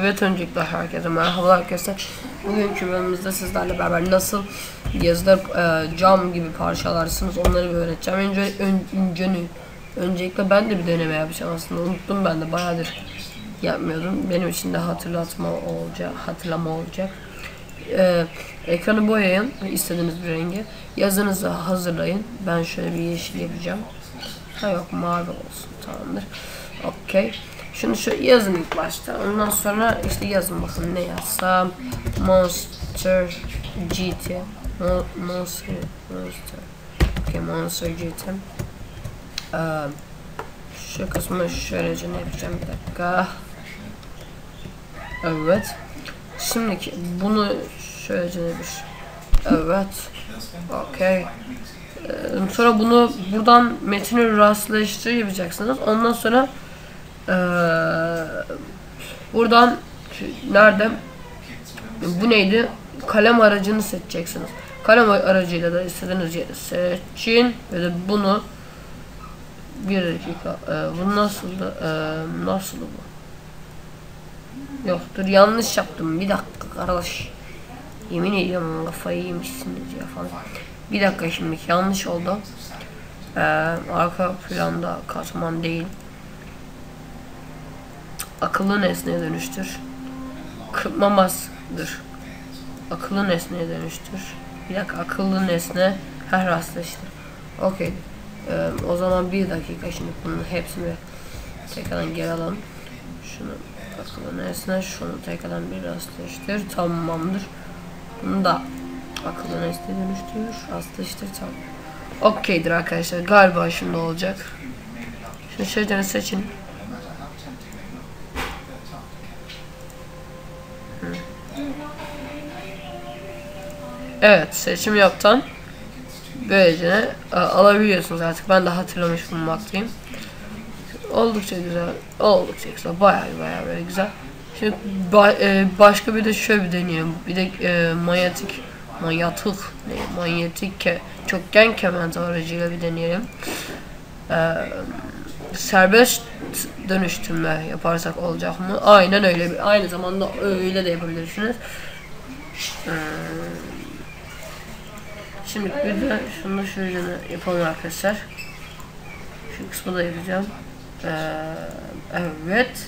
Evet öncelikle herkese merhaba arkadaşlar. Bugünkü bölümümüzde sizlerle beraber nasıl yazılar e, cam gibi parçalarsınız onları bir öğreteceğim. Önce, ön, önce, öncelikle ben de bir deneme yapacağım aslında unuttum ben de bayağıdır yapmıyordum. Benim için de hatırlatma olacak, hatırlama olacak. E, ekranı boyayın istediğiniz bir rengi. Yazınızı hazırlayın. Ben şöyle bir yeşil yapacağım. Ha yok mavi olsun tamamdır. Okey. Şunu şu yazın ilk başta. Ondan sonra işte yazın bakın ne yazsam. Monster GT. Mo Monster. Monster. Okay, Monster GT. Ee, şu kısmı şöylece ne yapacağım bir dakika. Evet. Şimdiki bunu şöylece ne bir. Evet. Okey. Ee, sonra bunu buradan metini rastlaştır yapacaksınız. Ondan sonra ee, buradan nerede bu neydi? Kalem aracını seçeceksiniz. Kalem aracıyla da istediğiniz yeri seçin ve de bunu bir dakika ee, bu nasıldı? Ee, nasıl bu? Yok dur yanlış yaptım. Bir dakika kardeş. Yemin ediyorum kafayı yemişsiniz ya falan. Bir dakika şimdi yanlış oldu. Ee, arka planda katman değil. Akıllı nesneye dönüştür. Kırpmamazdır. Akıllı nesneye dönüştür. Bir dakika akıllı nesne her rastlaştır. Okey. Ee, o zaman bir dakika şimdi bunun hepsini tekrardan geri alalım. Şunu akıllı nesne, şunu tekrardan bir rastlaştır. Tamamdır. Bunu da akıllı nesne dönüştür. Rastlaştır tamam. Okeydir arkadaşlar. Galiba şimdi olacak. Şimdi şöyle seçin. Evet seçim yaptan böylece e, alabiliyorsunuz artık ben de hatırlamış bulunmaktayım. Oldukça güzel, oldukça güzel, bayağı bayağı böyle güzel. Şimdi ba- e, başka bir de şöyle bir deneyelim. Bir de e, manyetik, manyetik, ne, manyetik ke çokgen kement aracıyla bir deneyelim. E, serbest dönüştürme yaparsak olacak mı? Aynen öyle. Aynı zamanda öyle de yapabilirsiniz. Hmm. Şimdi bir de şunu şöyle yapalım arkadaşlar. Şu kısmı da yapacağım. Ee, evet.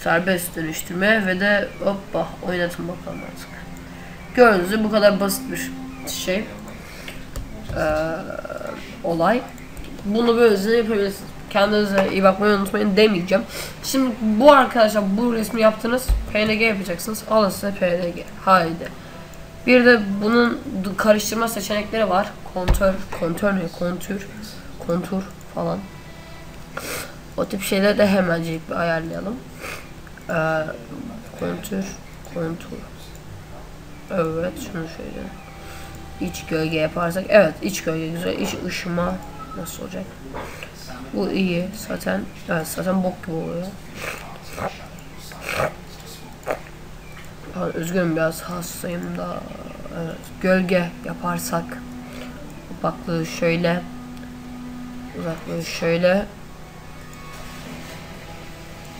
Serbest dönüştürme ve de hoppa oynatın bakalım artık. Gördüğünüz gibi bu kadar basit bir şey. Ee, olay. Bunu böylece yapabilirsiniz. Kendinize iyi bakmayı unutmayın demeyeceğim. Şimdi bu arkadaşlar bu resmi yaptınız. PNG yapacaksınız. Alın size PNG. Haydi. Bir de bunun karıştırma seçenekleri var. Kontör, kontör ne? Kontür, kontur falan. O tip şeyleri de hemencik bir ayarlayalım. Ee, kontür, kontur. Evet, şunu şöyle. İç gölge yaparsak, evet iç gölge güzel. İç ışıma nasıl olacak? Bu iyi zaten. Evet zaten bok gibi oluyor. Üzgünüm biraz hastayım da. Evet, gölge yaparsak opaklığı şöyle uzaklığı şöyle.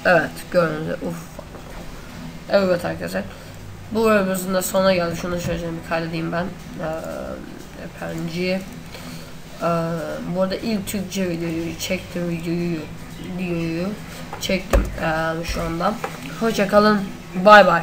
Evet gördüğünüz uf. Evet arkadaşlar bu bölümümüzün de sonuna geldi şunu şöyle bir kaydedeyim ben. Ee, Efendim ee, bu arada ilk Türkçe videoyu çektim videoyu videoyu çektim ee, şu anda. Hoşça kalın. Bay bay